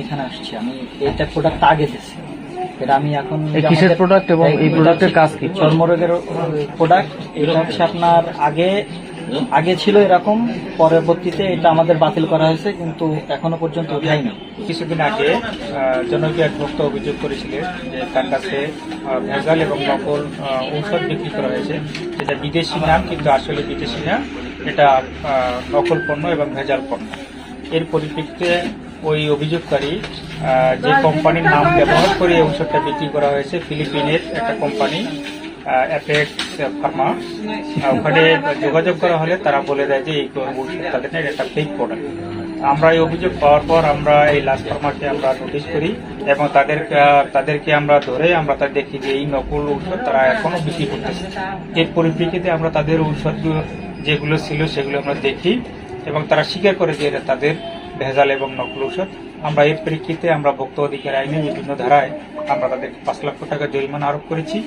এখানে আসছি আমি এইটা প্রোডাক্ট আগে দিচ্ছি এটা আমি এখন কিসের আমাদের- এবং এই কাজ কি? চর্মরোগের প্রোডাক্ট এটা হচ্ছে আপনার আগে আগে ছিল এরকম পরবর্তীতে এটা আমাদের বাতিল করা হয়েছে কিন্তু এখনও পর্যন্ত উঠায়নি। কিছুদিন আগে জনপ্রিয় এক ভক্ত অভিযোগ করেছিলেন যে তার কাছে ভেজাল এবং নকল ঔষধ বিক্রি করা হয়েছে। যেটা বিদেশি নাম কিন্তু আসলে বিদেশি না। এটা নকল পণ্য এবং ভেজাল পণ্য। এর পরিপ্রেক্ষিতে ওই অভিযোগকারী যে কোম্পানির নাম ব্যবহার করে এই ঔষধটা বিক্রি করা হয়েছে, ফিলিপিনের একটা কোম্পানি ফার্মা ওখানে যোগাযোগ করা হলে তারা বলে দেয় যে এই ঔষধ তাদের একটা ফেক প্রোডাক্ট আমরা এই অভিযোগ পাওয়ার পর আমরা এই লাস্ট ফার্মাকে আমরা নোটিশ করি এবং তাদের তাদেরকে আমরা ধরে আমরা তা দেখি যে এই নকল ঔষধ তারা এখনও বিক্রি করতেছে। এর পরিপ্রেক্ষিতে আমরা তাদের ঔষধ যেগুলো ছিল সেগুলো আমরা দেখি। এবং তারা স্বীকার করে যে এটা তাদের ভেজাল এবং নকল ঔষধ। আমরা এর প্রেক্ষিতে আমরা ভোক্ত অধিকার আইনে বিভিন্ন ধারায় আমরা তাদের পাঁচ লক্ষ টাকা জরিমানা আরোপ করেছি।